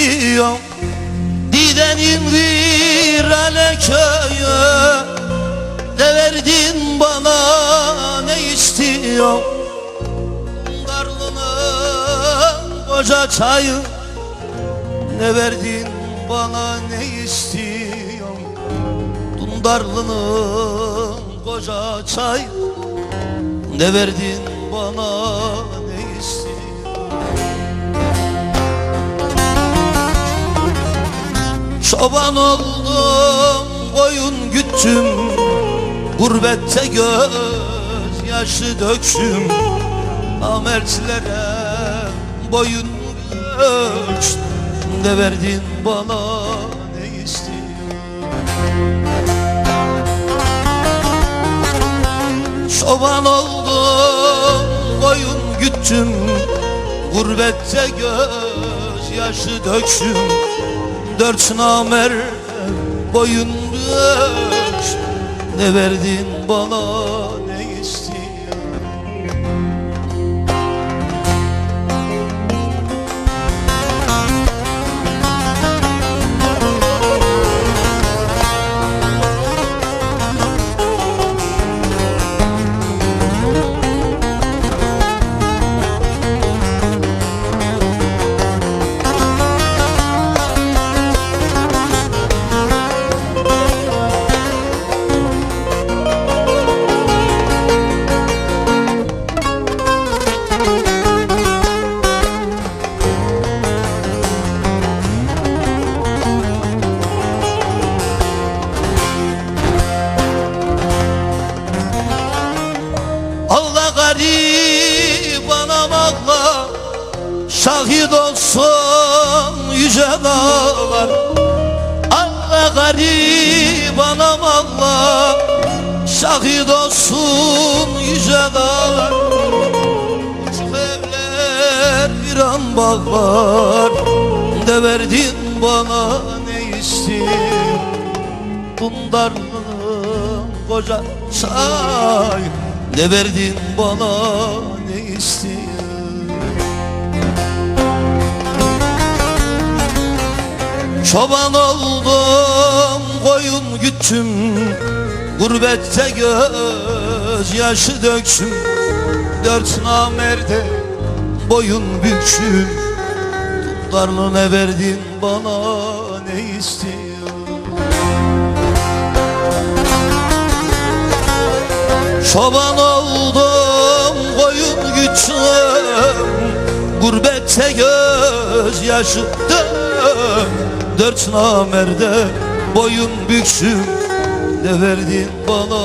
ne istiyorsun Didenin virane köyü. Ne verdin bana ne istiyorsun Darlının koca çayı. Ne verdin bana ne istiyorsun Dundarlı'nın koca çay Ne verdin bana ne Çoban oldum koyun güttüm Gurbette göz yaşı döksüm. Namertlere boyun ölçtüm Ne verdin bana ne istiyorsun? Çoban oldum koyun güttüm Gurbette göz yaşı döksüm Dört namer boyun döş Ne verdin bana garip anam ağla Şahit olsun yüce dağlar. Uçuk evler bir an bağlar De verdin bana ne istiyorsun? Bundarlının koca çay. Ne verdin bana ne istiyorsun Çoban oldum koyun güttüm Gurbette göz yaşı döksün. Dört namerde boyun büksün. Darlı ne verdin bana ne istiyorsun? Çoban oldum koyun güttüm Gurbette göz yaşı dök Dört namerde boyun büksün Ne verdin bana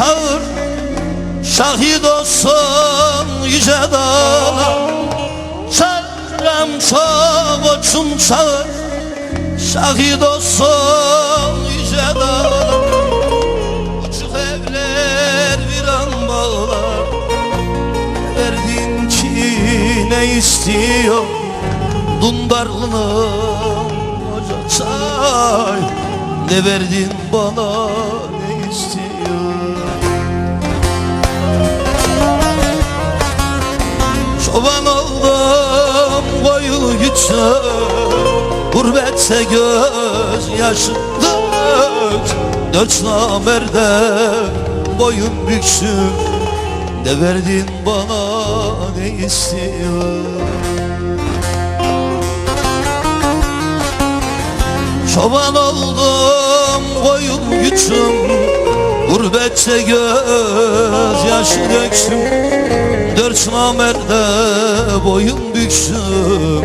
çağır Şahit olsun yüce dağlar. Çağıram çok uçun çağır Şahit olsun yüce dağlar. Uçuk evler viran bağlar. Verdin ki ne istiyor? Dundarlı'nın koca çay. Ne verdin bana ne istiyor Çoban oldum koyu güçüm Gurbetse göz yaşı dök Dört namerde boyun büksün Ne verdin bana ne istiyor Çoban oldum koyun güçüm Gurbetse göz yaşı döksün Dört namerde boyun büksün.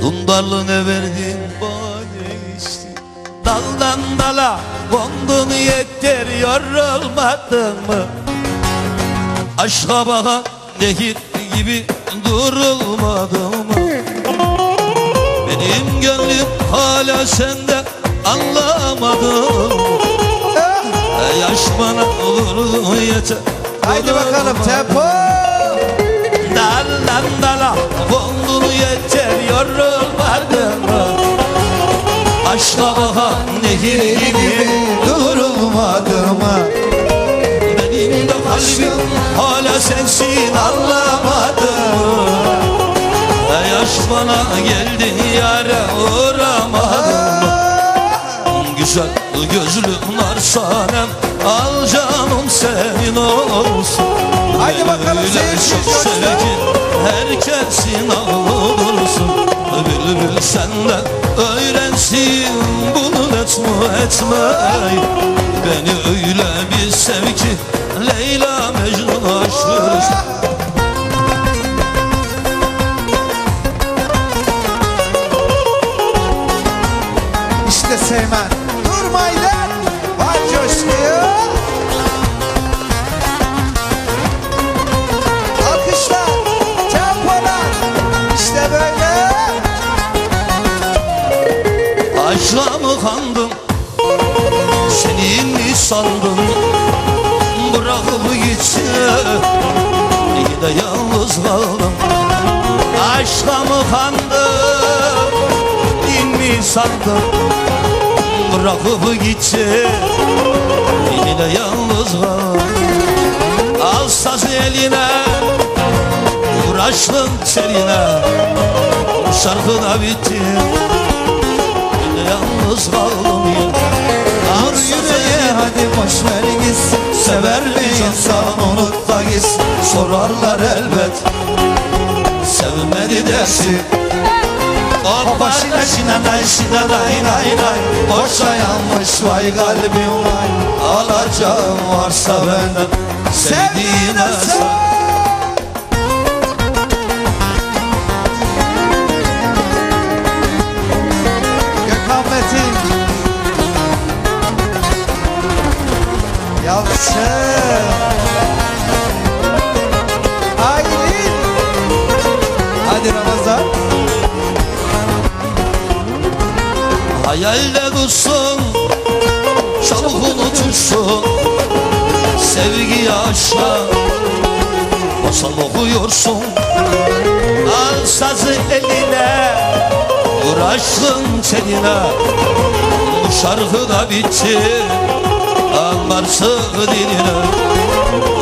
Dundarlı ne verdin bana işte Daldan dala kondun yeter yorulmadın mı? Aşka baka nehir gibi durulmadı mı? Benim gönlüm hala sende anlamadım Yaş bana olur yeter Haydi bakalım tempo. Daldan dala kondun yeter yorulmadın mı Aşka baka nehir gibi Durulmadı mı? Benim de kalbim hala sensin anlamadım Yaş bana geldi yare uğramadım Güzel gözlü nar sanem Al canım senin olsun. Haydi bakalım seyirci sevgi Herkesin ağlıyorsun Bülbül senden öğrensin Bunu etme etmeyi? Beni öyle bir sev ki Leyla Aşka mı kandım Senin mi sandım Bırakıp gitsin? Yine yalnız kaldım. Aşka mı kandım Din mi sandım Bırakıp gitsin? Yine yalnız kaldım. Al sazı eline Uğraştın seninle Şarkı da bitti yalnız ya Vur yüreğe hadi boş ver gitsin Sever mi insan unut da gitsin Sorarlar elbet. Sevmedi dersin Baba şine şine nay şine nay nay nay. Boşa yanmış vay kalbim vay. Alacağım varsa benden. Sevdiğine sen Yalçın Aylin Hadi Ramazan Hayalde dursun Çabuk unutursun. Sevgi aşka Masal okuyorsun. Al sazı eline Uğraştın seninle Bu şarkı da bitti Anlarsın diline.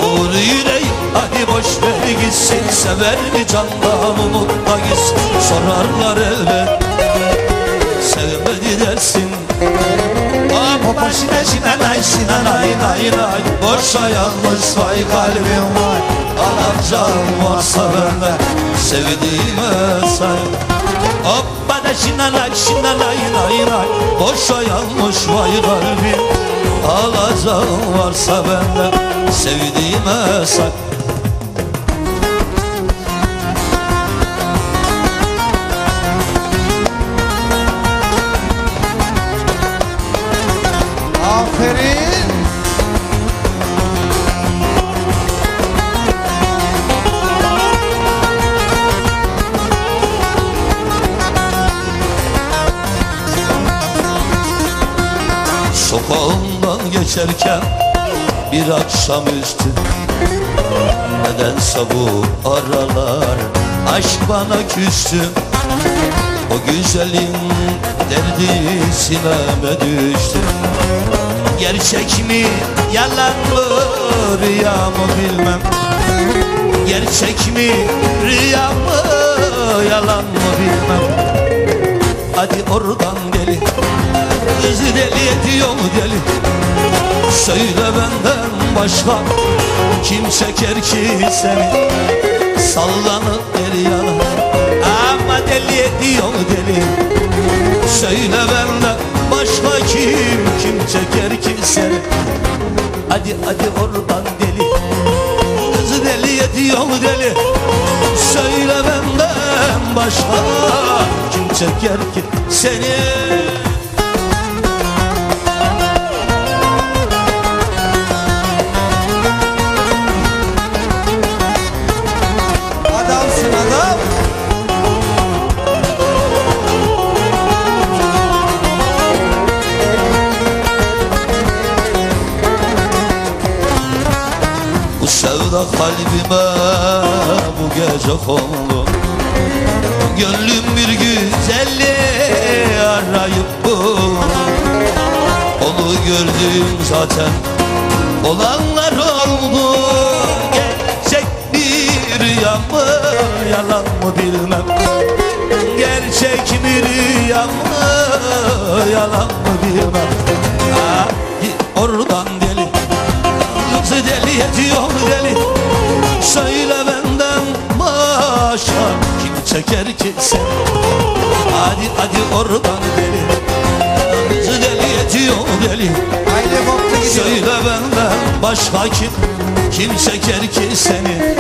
Vur yüreği hadi boş ver gitsin. Sever mi candan unutma gitsin? Sorarlar elbet sevmedi dersin. Hoppa şine şine nay şine nay nay nay. Boşa yanmış vay kalbim vay Alacağım varsa bende sevdiğime say. Hoppa da şine nay şine nay nay. Nay Boşa yanmış vay kalbim Alacağım varsa bende sevdiğime say geçerken bir akşamüstü Nedense bu aralar? Aşk bana küstü. O güzelin derdi sineme düştü. Gerçek mi yalan mı rüya mı bilmem. Gerçek mi rüya mı yalan mı bilmem. Hadi oradan Kızı deli ediyor deli? Söyle benden başka. Kim çeker ki seni. Sallanıp deli yana. Ama deli ediyor deli? Söyle benden başka kim? Kim çeker ki seni. Hadi hadi oradan deli. Kızı deli ediyor deli? Söyle benden başka. Kim çeker ki seni kalbime bu gece kondu. Gönlüm bir güzelliği arayıp buldu. Onu gördüm zaten olanlar oldu. Gerçek bir rüya mı yalan mı bilmem. Gerçek bir rüya mı yalan mı çeker ki sen. Hadi hadi oradan deli Kızı deli ediyor deli. Söyle benden başka kim? Kim çeker ki seni?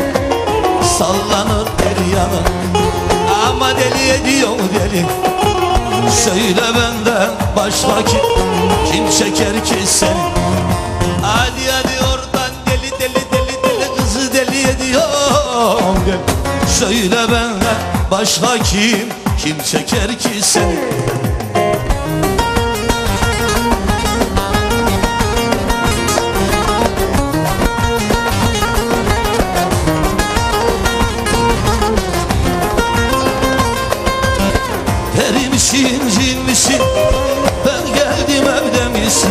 Sallanır her yana Ama deli ediyor deli. Söyle benden başka kim? Kim çeker ki seni? Hadi hadi oradan deli deli deli deli Kızı deli ediyor deli. Söyle benden başka kim Kim çeker ki seni Peri cin misin? Ben geldim evde misin?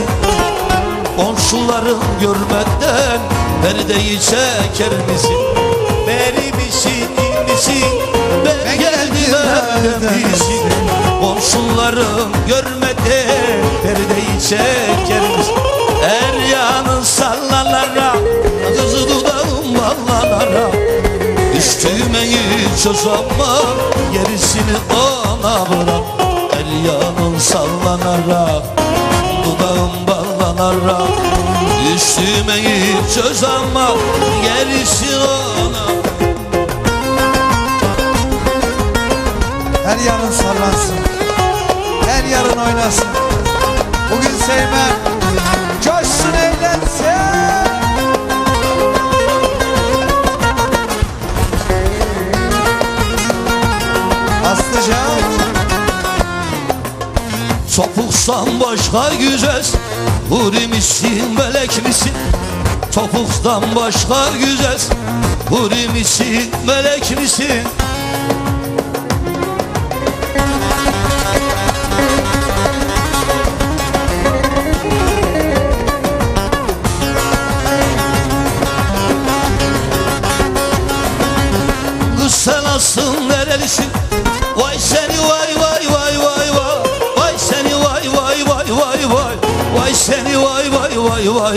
Komşuların görmeden perdeyi çeker misin? Peri misin, misin? Ben geldim evde misin? Komşuların görmeden perdeyi çeker misin? Her yanın sallanarak Kızı dudağım ballanarak Üstüme hiç uzanma Gerisini ona bırak Her yanın sallanarak Dudağım bağlanarak Üstüme hiç uzanma Gerisi ona Her oynasın. Bugün sevmem. Coşsun eğlensin Aslıcan. Topuksan başka güzel Huri misin melek misin? Topuktan başka güzel Huri misin melek misin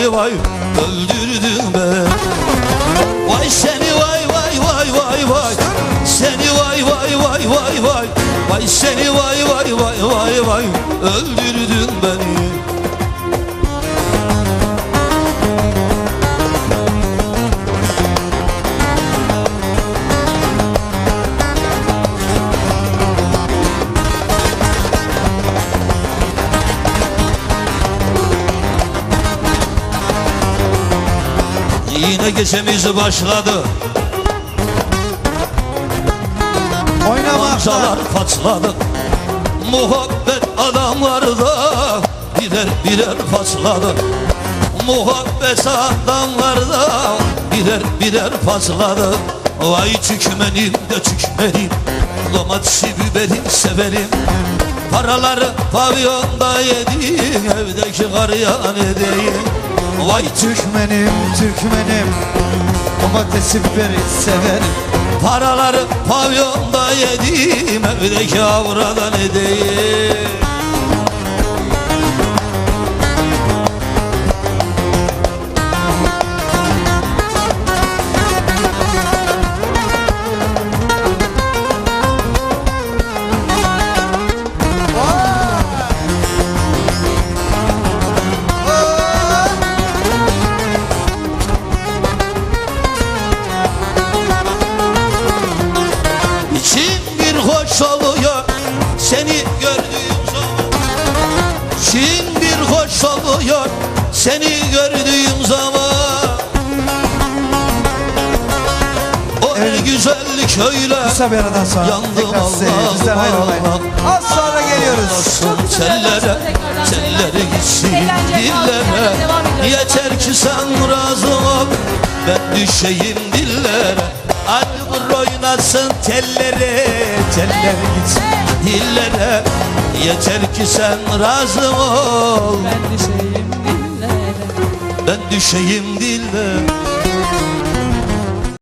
vay vay Öldürdün beni Vay seni vay vay vay vay vay. Seni vay vay vay vay vay. Vay seni vay vay vay vay vay. Öldürdün beni Yine gecemiz başladı. Oynamakta. Mancalar patladı. Muhabbet adamlarda Birer birer patladı. Muhabbet adamlarda Birer birer patladı. Vay tükmenim de tükmenim Domatesi biberi severim. Paraları pavyonda yedim Evdeki garyan edeyim Vay Türkmenim, Türkmenim. Domatesi biberi severim. Paraları pavyonda yedim Evdeki avradan edeyim güzellik öyle. Kısa bir aradan sonra Yandım tekrar size Allah'ım, bizden ayrılmayın. Allah. Az sonra geliyoruz. Tellere, tellere gitsin dillere. Yeter ki sen razı ol, ben düşeyim dillere. Hadi vur oynasın tellere, teller gitsin dillere. Yeter ki sen razı ol, Ben düşeyim dillere. Ben düşeyim dillere